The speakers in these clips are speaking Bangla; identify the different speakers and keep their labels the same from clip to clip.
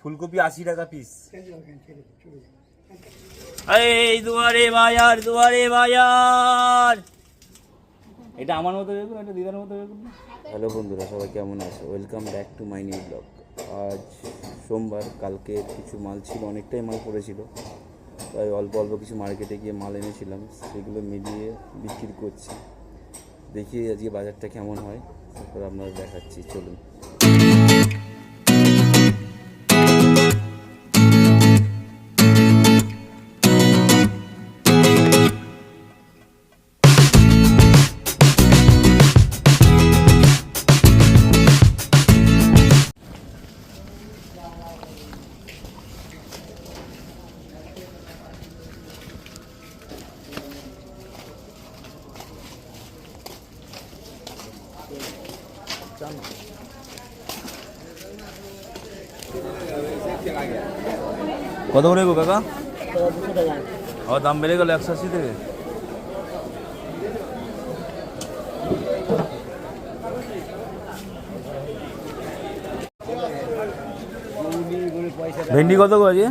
Speaker 1: ফুলকপি আশি টাকা পিস এই দুয়ারে বাজার দুয়ারে বাজার। এটা আমার মতো দেখুন এটা দিদার মতো দেখুন হ্যালো বন্ধুরা সবাই কেমন আছো? Welcome back to my new blog আজ সোমবার কালকে কিছু মাল ছিল অনেকটাই মাল পড়েছিল। তাই অল্প অল্প কিছু মার্কেটে গিয়ে মাল এনেছিলাম সেগুলো মিলিয়ে বিক্রি করছি। দেখি আজকে বাজারটা কেমন হয় তারপর আপনারা দেখাচ্ছি চলুন। কত করে গো কাকা? ও দাম বেড়ে গেল একশো আশি থেকে। ভেন্ডি কত
Speaker 2: দাদা।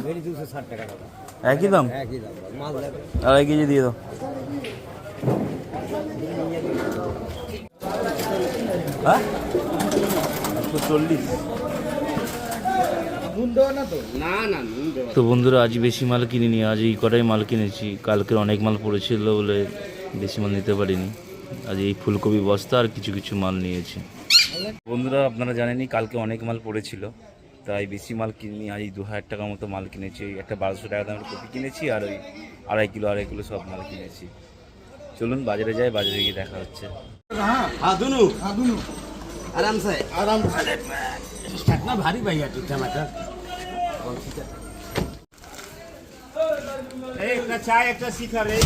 Speaker 1: একই দাম?
Speaker 2: একই দাম
Speaker 1: আড়াই কেজি দিয়ে দাও। হ্যাঁ? একশো চল্লিশ।
Speaker 2: না তো? না না নুন দেওয়া
Speaker 1: তো বন্ধুরা আজ বেশি মাল কিনিনি আজ এই কটাই মাল কিনেছি। কালকের অনেক মাল পড়েছিল বলে বেশি মাল নিতে পারিনি। আজ এই ফুলকপি বস্তা আর কিছু কিছু মাল নিয়েছি। বন্ধুরা আপনারা জানেনই কালকে অনেক মাল পড়েছিল। তাই বেশি মাল কিনিনি আজ এই দু হাজার টাকার মতো মাল কিনেছি। ওই একটা বারোশো টাকা দামের কপি কিনেছি আর ওই আড়াই কিলো আড়াই কিলো সব মাল কিনেছি। চলুন বাজারে যাই বাজারে গিয়ে দেখা হচ্ছে।
Speaker 2: ভারী ভাইয়া
Speaker 1: একটা চায় একটা শিখা রে।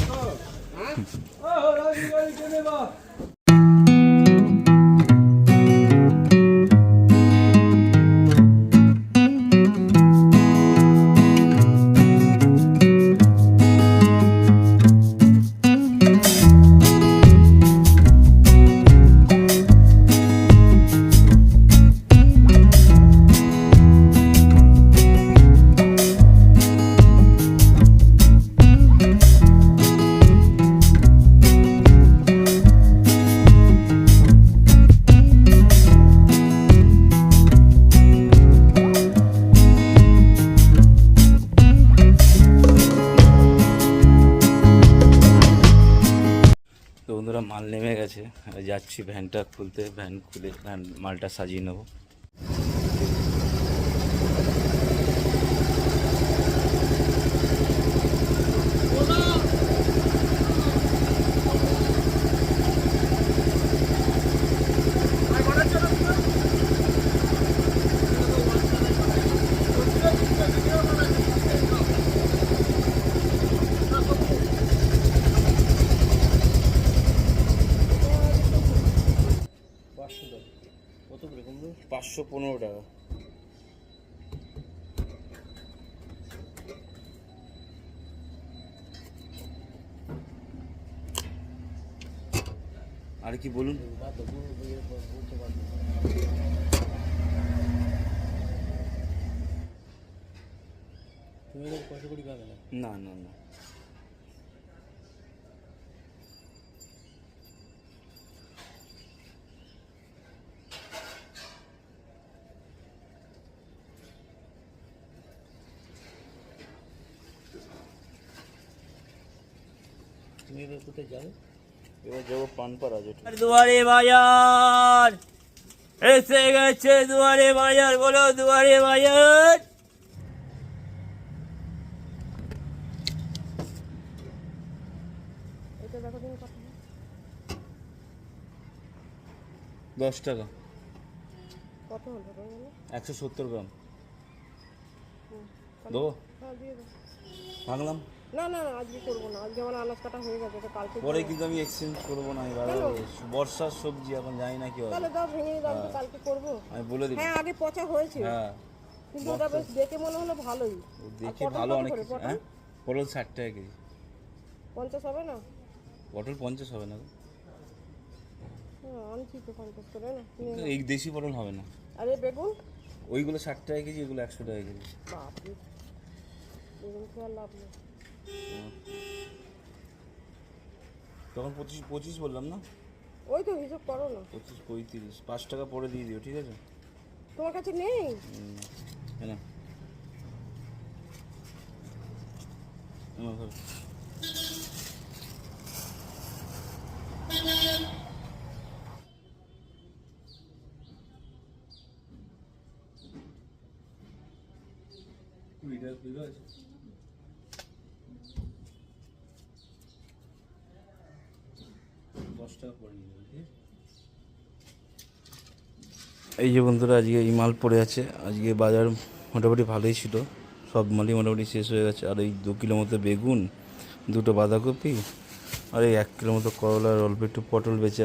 Speaker 1: আর যাচ্ছি ভ্যানটা খুলতে ভ্যান খুলে ভ্যান মালটা সাজিয়ে নেব। পাঁচশো পনেরো টাকা। আর কি বলুন? না না না।
Speaker 2: তুমি এবার কোথায় যাবে
Speaker 1: এবার যাব পানপাড়া যেটা। দুয়ারে বাজার। এসে গেছে দুয়ারে বাজার বলো দুয়ারে বাজার। দশ টাকা।
Speaker 3: কত হলো? বলো?
Speaker 1: একশো সত্তর গ্রাম। দেবো?
Speaker 3: হ্যাঁ
Speaker 1: ভাঙলাম।
Speaker 3: না না না আজকে করব না। আজকে আমার আনাজ কাটা হয়ে গেছে তো কালকে
Speaker 1: পরে কিন্তু আমি এক্সচেঞ্জ করব না এবার। বর্ষার সবজি এখন জানি না কি হবে।
Speaker 3: তাহলে দাও ভেঙে দাও কালকে করব।
Speaker 1: আমি বলে দিই
Speaker 3: হ্যাঁ আগে পচা হয়েছে।
Speaker 1: হ্যাঁ।
Speaker 3: কিন্তু ওটা বেশ দেখে মনে হলো ভালোই।
Speaker 1: দেখে ভালো অনেক? হ্যাঁ? পটল ষাট টাকা কেজি।
Speaker 3: পঞ্চাশ হবে না?
Speaker 1: পটল পঞ্চাশ হবে না।
Speaker 3: হ্যাঁ আনছি তো পঞ্চাশ করে না?
Speaker 1: এই দেশি পটল হবে না।
Speaker 3: আরে বেগুন?
Speaker 1: ওইগুলো ষাট টাকা কেজি এগুলো একশো টাকা কেজি।
Speaker 3: বাপরে। বেগুন খেয়ে লাভ নেই।
Speaker 1: তখন পঁচিশ পঁচিশ বললাম না?
Speaker 3: ওই তো হিসাব করো না।
Speaker 1: পঁচিশ পঁয়ত্রিশ পাঁচ টাকা পরে দিয়ে দিও ঠিক আছে?
Speaker 3: তোমার কাছে নেই?
Speaker 1: কিলো আছে। এই যে বন্ধুরা, আজকে এই মাল পড়ে আছে। আজকে বাজার মোটামুটি ভালোই ছিল। সব মালই মোটামুটি শেষ হয়ে গেছে। আর এই দু কিলো মতো বেগুন, দুটো বাঁধাকপি, আর এই এক কিলো মতো করলার অল্প একটু পটল বেচে